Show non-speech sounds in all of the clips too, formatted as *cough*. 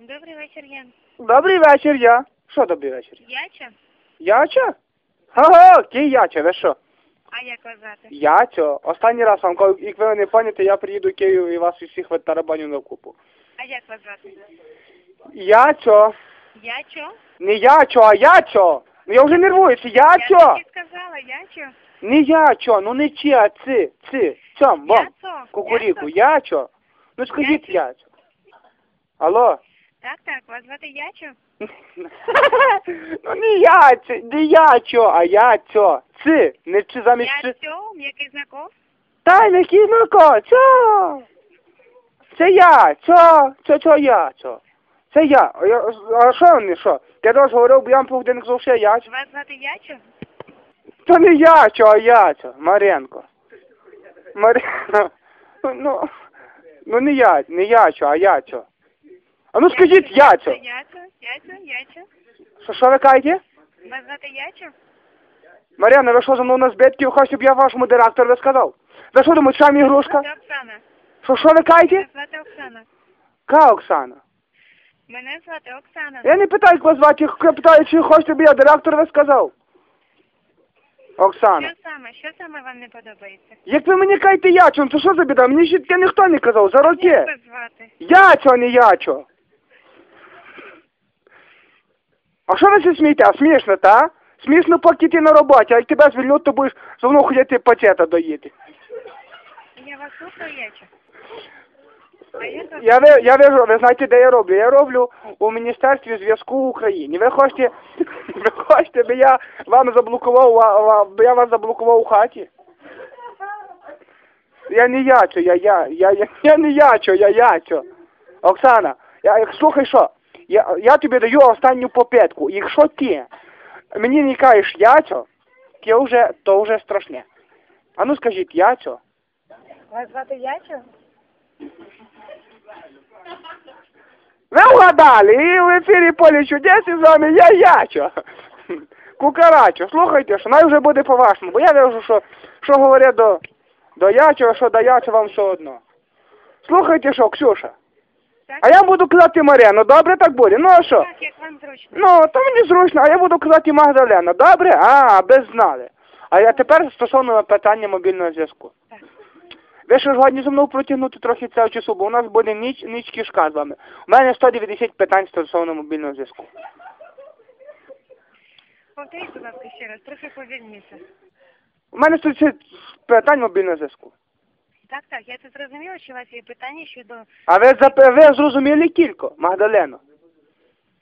Добрий вечір, Ян. Добрий вечір, я. Що добрий вечір? Яча? Яча? Ага, який яча, ви що? А як вас звати? Ячо. Останній раз вам, коли- як ви не пам'ятаєте, я приїду в Київ і вас усіх витарабаню на купу. А як вас звати? Ячо. Ячо? Не ячо, а ячо. Ну я вже нервуюся. Я Ячо. так і сказала, ячо. Не ячо, ну не чи, а ци, ци. Цьом, бом. Яцо? Кукуріку. Ячо. Ну скажіть ячо. Алло. Так, так, вас звати Ячо? *laughs* ну не ячо, не ячо, а ячо. Ци. Не чи замість чи. Яцьо, м'який знаков? Та який знако, чо? Це я, чо? Чо, чо я, чо? Це я. А, я, а що вони, що? Я теж говорив, бо я вам південник казав, що я. чо. Вас звати Ячо? То не я, чо, а я, чо. Маренко. Маренко. *laughs* Ну, ну не я, не я, чо, а я, чо. А ну скажіть, я, чо. Ячо, Ячо, Ячо. Що, що ви кажете? Вас звати Ячо? Мар'яна, ви що за мною на збитки, хочете, щоб я вашому директору сказав? Ви що думаєте, що ігрушка? Це Оксана. Що, що ви кажете? Мене звати Оксана. Ка, Оксана? Мене звати Оксана. Я не питаю, як вас звати, я питаю, чи хочете, щоб я директор ви сказав. Оксана. Що саме? Що саме вам не подобається? Як ви мені кажете ячо, то що за біда? Мені ще таке ніхто не казав, за Як вас звати? Ячо, а не ячо. А що ви смієте? А смішно, та? Смішно, поки ти на роботі, а як тебе звільнуть, то будеш зо мною ходити пакета доїти. Я вас слухаю, вас Я ви, я вижу, ви знаєте, де я роблю? Я роблю у Міністерстві зв'язку в Україні. Ви хочете, *laughs* ви хочете, би я вам заблокував, ва- ва- би я вас заблокував у хаті? Я не ячо, я, я, я, я, я не ячо, я ячо. Оксана, я, слухай що, я, я тобі даю останню попитку. Якщо ти мені не кажеш ячо, то вже, то вже страшне. А ну скажіть, ячо? Вас звати Ячо? Ви вгадали, і в ефірі полі чудес і з вами я Ячо. Кукарачо, слухайте, що най вже буде по-вашому, бо я вижу, що, що говорять до, до Ячо, що до Ячо вам все одно. Слухайте, що, Ксюша, Так? а я буду казати Мар'яну, добре так буде? Ну а що? Так, як вам зручно. Ну, то мені зручно, а я буду казати Магдалена, добре? А, без знали. А я тепер стосовно питання мобільного зв'язку. Так. Ви що згодні зі мною протягнути трохи цього часу, бо у нас буде ніч, ніч кішка з вами. У мене 190 питань стосовно мобільного зв'язку. Повторіть, будь ласка, ще раз, трохи повільніше. У мене 130 питань мобільного зв'язку. Так, так, я це зрозуміла, що у вас є питання щодо... А ви, зап- ви зрозуміли кілько, Магдалено?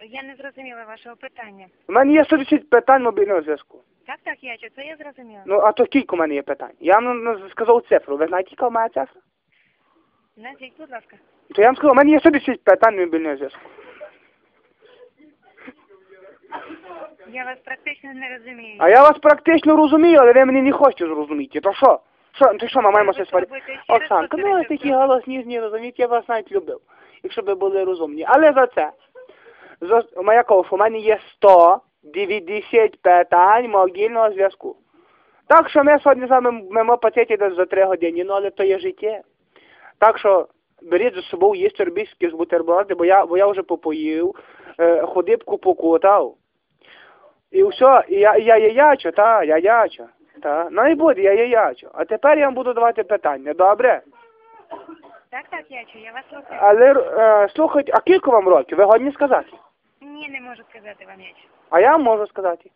Я не зрозуміла вашого питання. У мене є 130 питань мобільного зв'язку. Так, так, я це я зрозуміла. Ну, а то кілько у мене є питань? Я вам сказав цифру. Ви знаєте, яка у мене цифра? Назвіть, будь ласка. То я вам сказав, у мене є 130 питань мобільного зв'язку. Я вас практично не розумію. А я вас практично розумію, але ви мене не хочете зрозуміти. То що? Що, то що, ми маємо все сварити? Оксанка, ну ви такі голосні, ні, розумієте, я вас навіть любив, якщо би були розумні. Але за це, за, моя ковша, у мене є 190 питань мобільного зв'язку. Так що ми сьогодні з вами мимо пакеті десь за 3 години, ну але то є життя. Так що беріть за собою їсти робіть якісь бутерброди, бо я, бо я вже попоїв, е, ходибку покутав. І все, і я, і я є ячо, та, я ячо. Та. Ну і буде, я є ячо. А тепер я вам буду давати питання, добре? Так, так, я чую, я вас слухаю. Але е, слухайте, а кілько вам років? Ви годні сказати? Ні, не можу сказати вам я чую. А я вам можу сказати.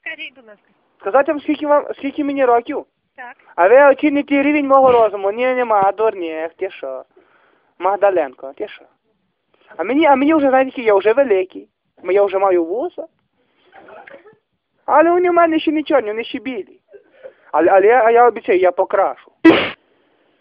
Скажіть, будь ласка. Сказати вам, скільки вам, скільки мені років? Так. А ви оціните рівень мого розуму. Ні, нема, дурні, ти що? Магдаленко, ти що? А мені, а мені вже, знаєте, я вже великий. Я вже маю вуса. Але вони в мене ще не чорні, вони ще білі. Але, але я, я обіцяю, я покрашу.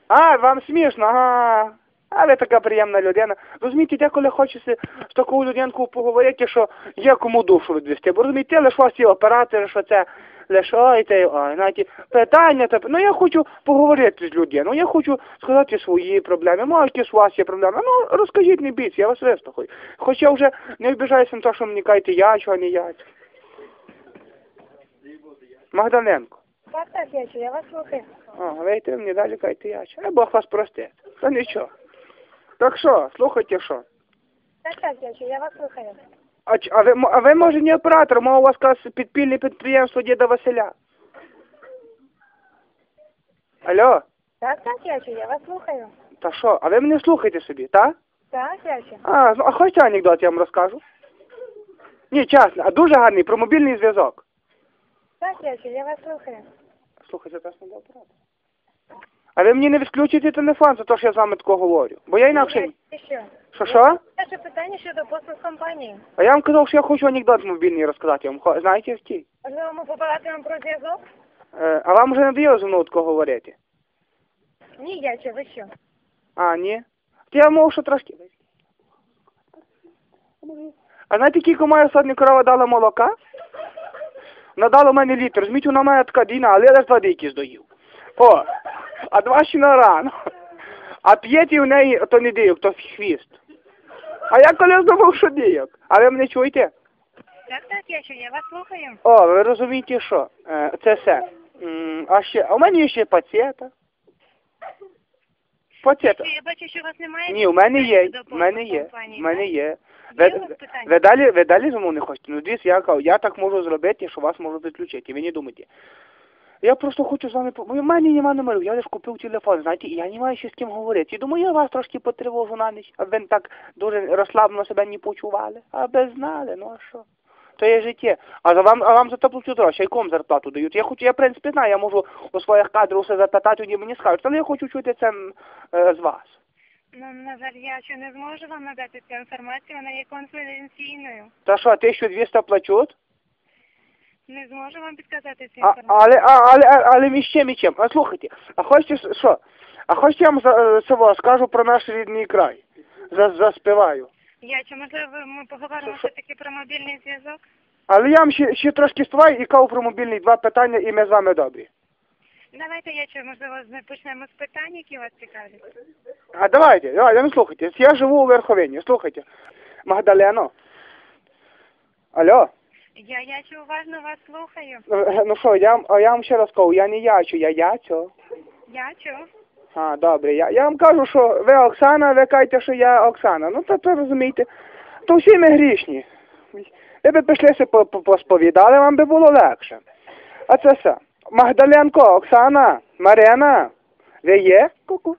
А, вам смішно, ага. А ви така приємна людина. Розумієте, деколи хочеться з такою людинкою поговорити, що є кому душу відвести. Бо розумієте, лише ось ці оператори, що це лише ой, те, ой, знаєте, питання, та, ну я хочу поговорити з людиною, я хочу сказати свої проблеми, може, якісь у вас є проблеми. Ну, розкажіть, не бійтеся, я вас вислухаю. Хоч я вже не обіжаюся на те, що мені кажете я, а не я. Магдаленко. Так, так, я чую, я вас слухаю. А, ви йти мені далі кажете я. Е, Бог вас простить. Та нічого. Так що, слухайте що. Так, так, Ячу, я вас слухаю. А, ч- а, ви, м- а ви, може, не оператор, мов у вас якесь підпільне підприємство діда Василя. Алло, Так, так, Ячу, я вас слухаю. та що, а ви мене слухайте собі, так? Так, Ячу. А, ну, а хочете анекдот, я вам розкажу? Ні, чесно, а дуже гарний, про мобільний зв'язок. Так, Ячу, я вас слухаю. Слухайте, це ж не до оператора. А ви мені не відключите телефон за те, що я з вами тако говорю. Бо я інакше... І що? Що, що? Перше питання щодо послуг компанії. А я вам казав, що я хочу анекдот мобільний розказати вам. Хо- Знаєте, який? Можливо, ми побалакаємо про зв'язок? Е, а вам вже надоїло зі мною тако говорити? Ні, Ячу, ви що? А, ні? То я мов, що трошки. А знаєте, кілько моя сьогодні корова дала молока? Вона дала мені літр. Розумієте, вона має така дійна, але я лише два деякі здоїв. О, а два ще на рано. А п'єті в неї, то не дійок, то хвіст. А я коли думав, що дійок. А ви мене чуєте? Так, так, я Ячу, я вас слухаю. О, ви розумієте, що? Е, це все. М, А ще, а у мене є ще пацієта. Пацієта. Я бачу, що у вас немає. Ні, у мене є, у мене є, у мене є. Ви, ви далі, ви далі зі мною не хочете? Ну, дивіться, я кажу, я так можу зробити, що вас можу відключити, ви не думайте. Я просто хочу з вами, по- у мене немає номерів, я лише купив телефон, знаєте, і я не маю ще з ким говорити. І думаю, я вас трошки потривожу на ніч, аби ви так дуже розслаблено себе не почували. Аби знали, ну а що? То є життя. А за вам, а вам за гроші, а кому зарплату дають? Я хочу, я в принципі знаю, я можу у своїх кадрів все запитати, вони мені скажуть, але я хочу чути це м, е, з вас. Ну, на жаль, я ще не зможу вам надати цю інформацію, вона є конфіденційною. Та що, 1200 плачуть? Не зможу вам підказати цю А, інформацію. але, а, але, а- але між чим і чим? А слухайте, а хочете с- що? А хочете я вам за, е, цього скажу про наш рідний край? За, заспіваю. Я чи можливо ми поговоримо Що- все таки про мобільний зв'язок? Але я вам ще, ще трошки співаю і кажу про мобільні два питання, і ми з вами добрі. Давайте я чи можливо з- почнемо з питань, які вас цікавлять. А давайте, давайте, ну слухайте, я живу у Верховині, слухайте. Магдалено. Алло, Я я чи уважно вас слухаю. Е, ну що, я, вам- я вам ще раз кажу, я не ячу, я ячо. Я чу. А, добре, я, я вам кажу, що ви Оксана, ви кажете, що я Оксана. Ну, то, то розумієте, то всі ми грішні. Ви б пішлися по, по, посповідали, вам би було легше. А це все. Магдаленко, Оксана, Марина, ви є? Ку-ку.